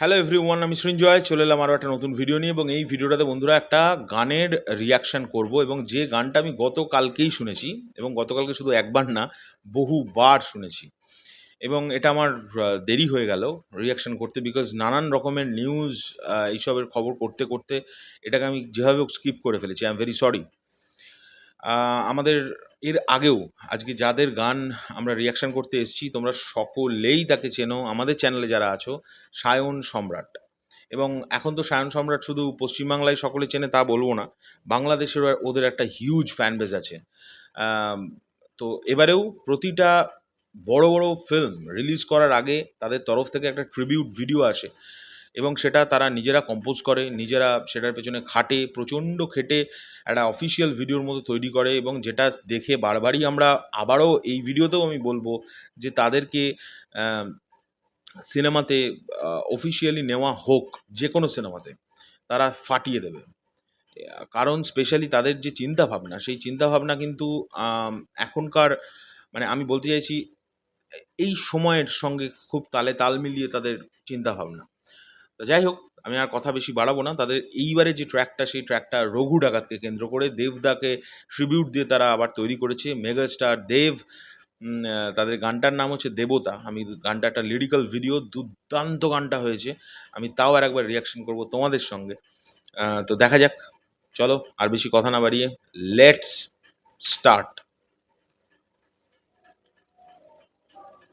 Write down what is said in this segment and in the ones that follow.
Hello everyone আমি সৃঞ্জয়, চলে এলাম আরও একটা নতুন ভিডিও নিয়ে এবং এই ভিডিওটাতে বন্ধুরা একটা গানের রিয়াকশান করব এবং যে গানটা আমি গতকালকেই শুনেছি এবং গতকালকে শুধু একবার না, বহুবার শুনেছি। এবং এটা আমার দেরি হয়ে গেল রিয়াকশান করতে বিকজ নানান রকমের নিউজ এইসবের খবর করতে করতে এটাকে আমি যেভাবে স্কিপ করে ফেলেছি আই এম ভেরি সরি আমাদের এর আগেও আজকে যাদের গান আমরা রিয়াকশান করতে এসেছি, তোমরা সকলেই তাকে চেনো। আমাদের চ্যানেলে যারা আছো, সায়ন সম্রাট। এবং এখন তো সায়ন সম্রাট শুধু পশ্চিমবাংলায় সকলে চেনে তা বলব না বাংলাদেশের ওদের একটা হিউজ ফ্যান বেজ আছে তো এবারেও প্রতিটা বড় বড় ফিল্ম রিলিজ করার আগে তাদের তরফ থেকে একটা ট্রিবিউট ভিডিও আসে। এবং সেটা তারা নিজেরা কম্পোজ করে, নিজেরা সেটার পেছনে খাটে, প্রচণ্ড খেটে একটা অফিসিয়াল ভিডিওর মতো তৈরি করে এবং যেটা দেখে বারবারই আমরা আবারও এই ভিডিওতেও আমি বলব যে তাদেরকে সিনেমাতে অফিসিয়ালি নেওয়া হোক, যে কোনো সিনেমাতে তারা ফাটিয়ে দেবে। কারণ স্পেশালি তাদের যে চিন্তা ভাবনা সেই চিন্তা ভাবনা কিন্তু এখনকার মানে আমি বলতে চাইছি, এই সময়ের সঙ্গে খুব তালে তাল মিলিয়ে তাদের চিন্তা ভাবনা তো যাই হোক, আমি আর কথা বেশি বাড়াবো না। তাদের এইবারে যে ট্র্যাকটা, সেই ট্র্যাকটা রঘু ডাকাতকে কেন্দ্র করে দেবদাকে ট্রিবিউট দিয়ে তারা আবার তৈরি করেছে। মেগাস্টার দেব তাদের গানটার নাম হচ্ছে দেবতা। আমি গানটা একটা লিরিক্যাল ভিডিও, দুর্দান্ত গানটা হয়েছে। আমি তাও আর একবার রিয়াকশন করব তোমাদের সঙ্গে। তো দেখা যাক। চলো, আর বেশি কথা না বাড়িয়ে let's start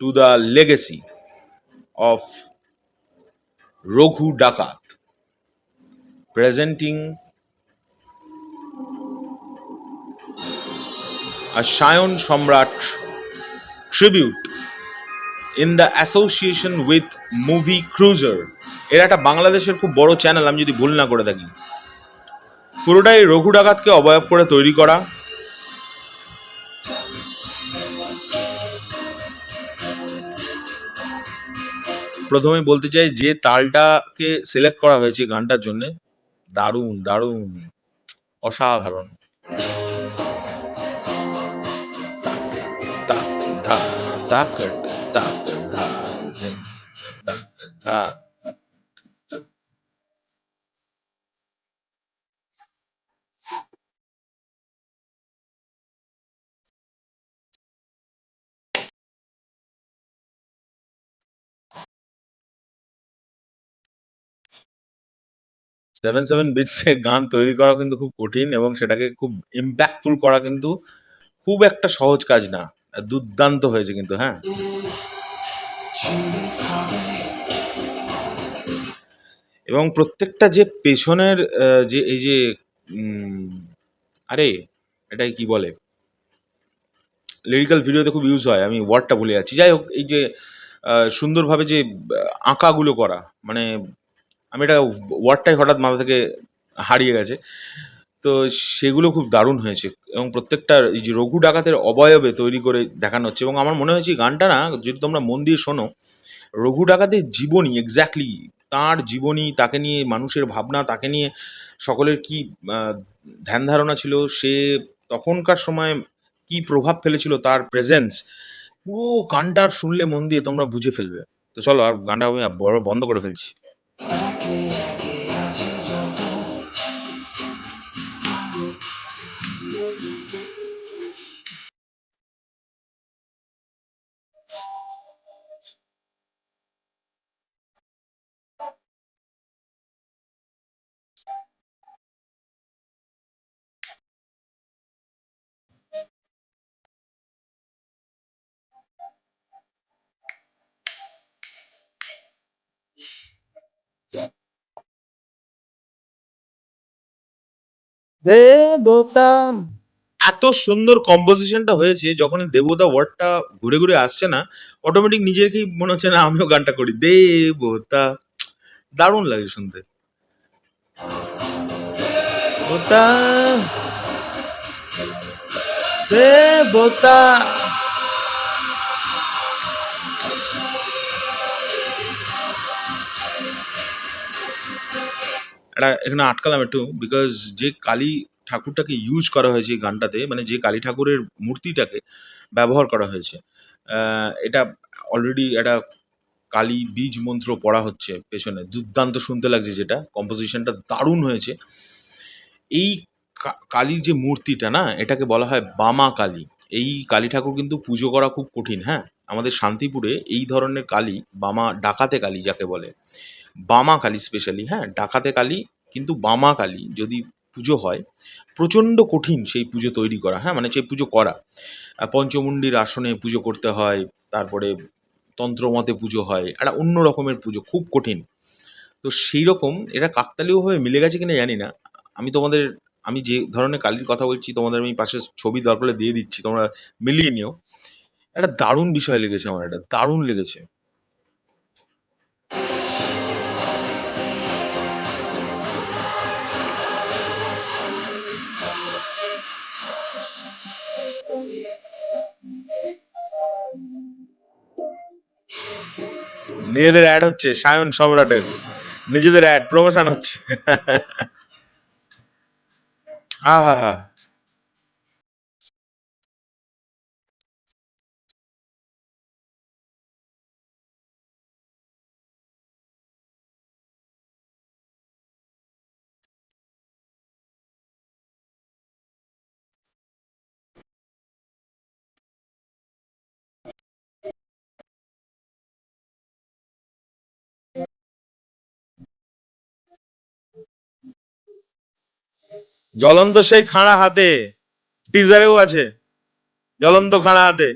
to the legacy of Raghu Dakat. Presenting R Sayan Samrat tribute in the association with movie cruiser এরা একটা বাংলাদেশের খুব বড় চ্যানেল আমি যদি ভুল না করে থাকি। পুরোটাই রঘু ডাকাতকে অবয়ব করে তৈরি করা। প্রথমে বলতে চাই যে তালটাকে সিলেক্ট করা হয়েছে গানটার জন্য দারুণ দারুণ অসাধারণ তাক তাক তাক সেভেন সেভেন বিটসে গান তৈরি করা কিন্তু খুব কঠিন এবং সেটাকে খুব ইম্প্যাক্টফুল করা কিন্তু খুব একটা সহজ কাজ না। দুর্দান্ত হয়েছে কিন্তু হ্যাঁ। এবং প্রত্যেকটা যে পেছনের যে এই যে আরে, এটাই কি বলে? লিরিক্যাল ভিডিওতে খুব ইউজ হয়, আমি ওয়ার্ডটা ভুলে যাচ্ছি। যাই হোক, এই যে সুন্দরভাবে যে, আঁকাগুলো করা মানে আমি এটা ওয়ার্ডটাই হঠাৎ মাথা থেকে হারিয়ে গেছে। তো সেগুলো খুব দারুণ হয়েছে এবং প্রত্যেকটা এই যে রঘু ডাকাতের অবয়বে তৈরি করে দেখানো হচ্ছে এবং আমার মনে হয়েছে গানটা না, যদি তোমরা মন দিয়ে শোনো, রঘু ডাকাতের জীবনী এক্স্যাক্টলি তার জীবনী, তাকে নিয়ে মানুষের ভাবনা, তাকে নিয়ে সকলের কি ধ্যান ধারণা ছিল, সে তখনকার সময় কি প্রভাব ফেলেছিল তার প্রেজেন্স পুরো গানটা শুনলে মন দিয়ে তোমরা বুঝে ফেলবে। তো চলো আর গানটা আমি বন্ধ করে ফেলছি। দেবতা এত সুন্দর কম্পোজিশনটা হয়েছে যখন দেবতা ওয়ার্ডটা ঘুরে ঘুরে আসছে না অটোমেটিক নিজেকেই মনে হচ্ছে, না, আমিও গানটা করি। দেবতা। দারুণ লাগে শুনতে। দেবতা। দেবতা। এটা এখানে আটকালাম একটু বিকজ যে কালী ঠাকুরটাকে ইউজ করা হয়েছে এই গানটাতে মানে যে কালী ঠাকুরের মূর্তিটাকে ব্যবহার করা হয়েছে এটা অলরেডি একটা কালী বীজ মন্ত্র পড়া হচ্ছে পেছনে। দুর্দান্ত শুনতে লাগছে যেটা কম্পোজিশনটা দারুণ হয়েছে। এই কালীর যে মূর্তিটা না, এটাকে বলা হয় বামা কালী। এই কালী ঠাকুর কিন্তু পুজো করা খুব কঠিন হ্যাঁ? আমাদের শান্তিপুরে এই ধরনের কালী বামা ডাকাতে কালী যাকে বলে বামা কালী স্পেশালি হ্যাঁ ডাকাতে কালী কিন্তু বামা কালী যদি পুজো হয়, প্রচণ্ড কঠিন সেই পুজো তৈরি করা হ্যাঁ মানে সেই পুজো করা। পঞ্চমুণ্ডির আসনে পুজো করতে হয়, তারপরে তন্ত্রমতে পুজো হয়, একটা অন্য রকমের পুজো, খুব কঠিন। তো সেই রকম এটা কাকতালীয়ভাবে মিলে গেছে কিনা জানি না। আমি তোমাদের, আমি যে ধরনের কালির কথা বলছি, তোমাদের আমি পাশে ছবি দরকার দিয়ে দিচ্ছি, তোমরা মিলিয়ে নিও। একটা দারুণ বিষয় লেগেছে আমার এটা দারুণ লেগেছে। নিজেদের অ্যাড হচ্ছে সায়ন সম্রাটের। নিজেদের অ্যাড প্রমোশন হচ্ছে। আহা। জ্বলন্ত সেই খাঁড়া হাতে টিজারেও আছে জ্বলন্ত খাঁড়া হাতে।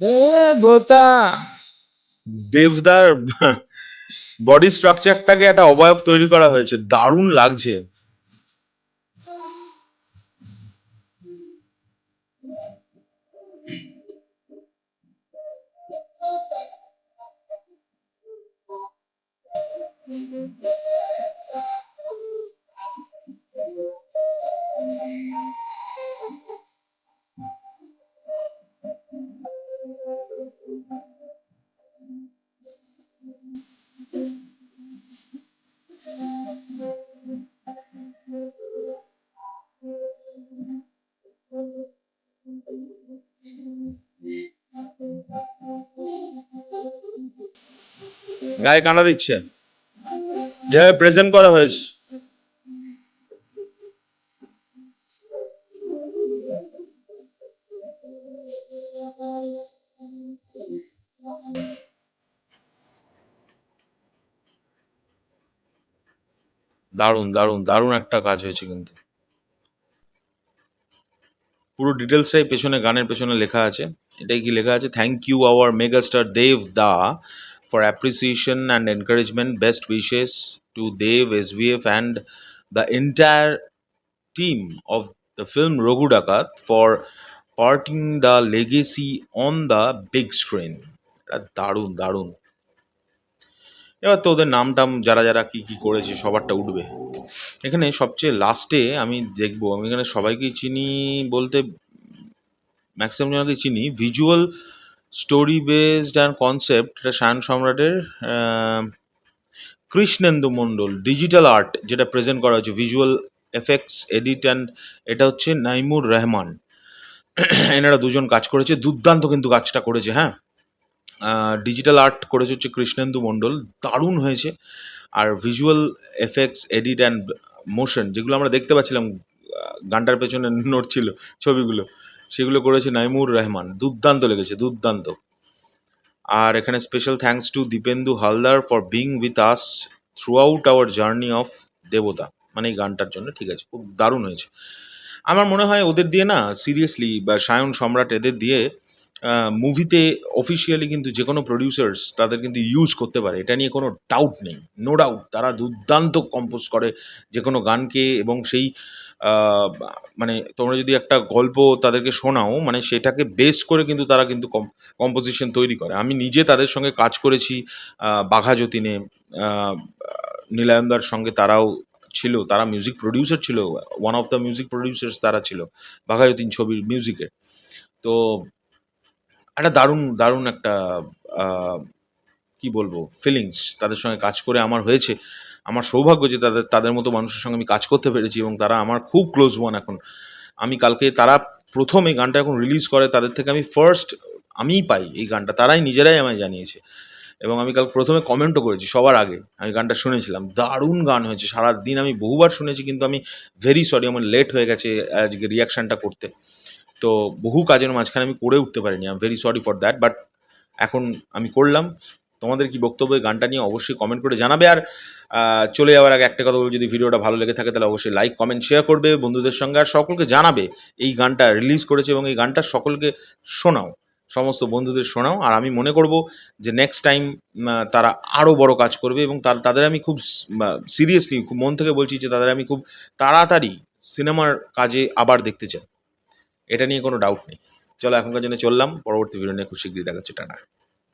দেবতা। দেবদার বডি স্ট্রাকচারটাকে একটা অবয়ব তৈরি করা হয়েছে। দারুণ লাগছে। গায়ে কানা দিচ্ছে। যেভাবে প্রেজেন্ট করা হয়েছে। দারুণ দারুণ দারুণ একটা কাজ হয়েছে কিন্তু। পুরো ডিটেলসটাই পেছনে, গানের পেছনে লেখা আছে। এটাই কি লেখা আছে? Thank you our megastar Dev da and encouragement best wishes to Dev S B F and the entire team of the film Raghu Dakat for parting the legacy on the big screen দারুণ দারুণ। এবার তো ওদের নাম টাম যারা যারা কি কি করেছে সবারটা উঠবে। এখানে সবচেয়ে লাস্টে আমি দেখব, আমি এখানে সবাইকেই চিনি বলতে ম্যাক্সিমাম জনকে চিনি visual story based and concept এটা শায়ন সম্রাটের কৃষ্ণেন্দু মণ্ডল ডিজিটাল আর্ট যেটা প্রেজেন্ট করা হয়েছে ভিজুয়াল এফেক্টস এডিট অ্যান্ড এটা হচ্ছে নাইমুর রহমান। এনারা দুজন কাজ করেছে, দুর্দান্ত কিন্তু কাজটা করেছে হ্যাঁ? ডিজিটাল আর্ট করেছে হচ্ছে কৃষ্ণেন্দু মণ্ডল, দারুণ হয়েছে। আর visual effects edit and motion যেগুলো আমরা দেখতে পাচ্ছিলাম গানটার পেছনে নড়ছিল ছবিগুলো। সেগুলো করেছে নাইমুর রহমান। দুর্দান্ত লেগেছে, দুর্দান্ত। আর এখানে special thanks to Dipendu Haldar for being with us through our journey of Debota. মানে এই গানটার জন্য, ঠিক আছে, খুব দারুণ হয়েছে। আমার মনে হয় ওদের দিয়ে না সিরিয়াসলি বা সায়ন সম্রাট এদের দিয়ে মুভিতে অফিসিয়ালি কিন্তু যে কোনো প্রডিউসার্স তাদের কিন্তু ইউজ করতে পারে। এটা নিয়ে কোনো ডাউট নেই। নো ডাউট তারা দুর্দান্ত কম্পোজ করে যে কোনো গানকে এবং সেই মানে তোমরা যদি একটা গল্প তাদেরকে শোনাও মানে সেটাকে বেস করে কিন্তু তারা কিন্তু কম্পোজিশন তৈরি করে। আমি নিজে তাদের সঙ্গে কাজ করেছি বাঘা যতীনে নীলায়নদার সঙ্গে তারাও ছিল, তারা মিউজিক প্রডিউসার ছিল one of the music producers তারা ছিল, বাঘা যতীন ছবির মিউজিকের তো একটা দারুণ দারুণ একটা কি বলব ফিলিংস তাদের সঙ্গে কাজ করে আমার হয়েছে। আমার সৌভাগ্য যে তাদের তাদের মতো মানুষের সঙ্গে আমি কাজ করতে পেরেছি এবং তারা আমার খুব ক্লোজ ওয়ান এখন। আমি কালকে তারা প্রথম এই গানটা এখন রিলিজ করে, তাদের থেকে আমি ফার্স্ট আমিই পাই এই গানটা, তারাই নিজেরাই আমায় জানিয়েছে। এবং আমি কাল প্রথমে কমেন্টও করেছি সবার আগে, আমি গানটা শুনেছিলাম। দারুণ গান হয়েছে সারা দিন আমি বহুবার শুনেছি কিন্তু আমি ভেরি সরি আমার লেট হয়ে গেছে আজকে রিয়াকশানটা করতে। তো বহু কাজের মাঝখানে আমি করে উঠতে পারিনি I am very sorry for that but এখন আমি করলাম। তোমাদের কি বক্তব্য গানটা নিয়ে অবশ্যই কমেন্ট করে জানাবে। আর চলে যাওয়ার আগে একটা কথা বলব যদি ভিডিওটা ভালো লেগে থাকে তাহলে অবশ্যই লাইক কমেন্ট শেয়ার করবে, বন্ধুদের সঙ্গে আর সকলকে জানাবে এই গানটা রিলিজ করেছে এবং এই গানটা সকলকে শোনাও, সমস্ত বন্ধুদের শোনাও। আর আমি মনে করব যে নেক্সট টাইম তারা আরও বড় কাজ করবে এবং তার, তাদের আমি খুব সিরিয়াসলি খুব মন থেকে বলছি যে তাদের আমি খুব তাড়াতাড়ি সিনেমার কাজে আবার দেখতে চাই। এটা নিয়ে কোনো ডাউট নেই। চলো এখনকার জন্য চললাম। পরবর্তী ভিডিও নিয়ে খুব শীঘ্রই দেখাচ্ছে, টাটা।